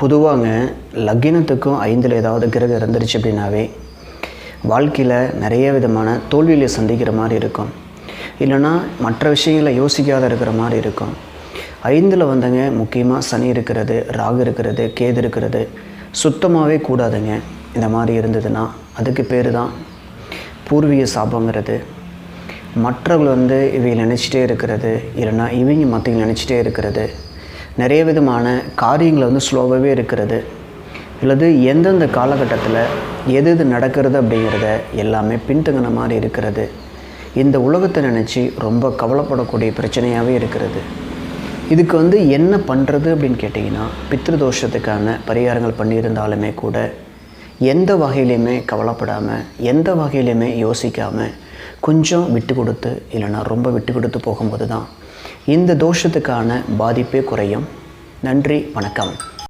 பொதுவாங்க லக்கினத்துக்கும் ஐந்தில் ஏதாவது கிரகம் இருந்துருச்சு அப்படின்னாவே வாழ்க்கையில் நிறைய விதமான தோல்வியில் சந்திக்கிற மாதிரி இருக்கும். இல்லைன்னா மற்ற விஷயங்களை யோசிக்காத இருக்கிற மாதிரி இருக்கும். ஐந்தில் வந்தங்க முக்கியமாக சனி இருக்கிறது ராகு இருக்கிறது கேது இருக்கிறது. சுத்தமாகவே கூடாதுங்க. இந்த மாதிரி இருந்ததுன்னா அதுக்கு பேர் தான் பூர்வீக சாபங்கிறது. மற்றவர்கள் வந்து இவங்க நினச்சிட்டே இருக்கிறது இல்லைன்னா இவங்க மற்றவங்க நினச்சிட்டே இருக்கிறது. நிறைய விதமான காரியங்களை வந்து ஸ்லோவாகவே இருக்கிறது. அல்லது எந்தெந்த காலகட்டத்தில் எது எது நடக்கிறது அப்படிங்கிறத எல்லாமே பின்தங்கின மாதிரி இருக்கிறது. இந்த உலகத்தை நினச்சி ரொம்ப கவலைப்படக்கூடிய பிரச்சனையாகவே இருக்கிறது. இதுக்கு வந்து என்ன பண்ணுறது அப்படின்னு கேட்டிங்கன்னா பித்ருதோஷத்துக்கான பரிகாரங்கள் பண்ணியிருந்தாலுமே கூட எந்த வகையிலையுமே கவலைப்படாமல் எந்த வகையிலையுமே யோசிக்காமல் கொஞ்சம் விட்டு கொடுத்து இல்லைன்னா ரொம்ப விட்டு கொடுத்து போகும்போது தான் இந்த தோஷத்துக்கான பாதிப்பே குறையும். நன்றி வணக்கம்.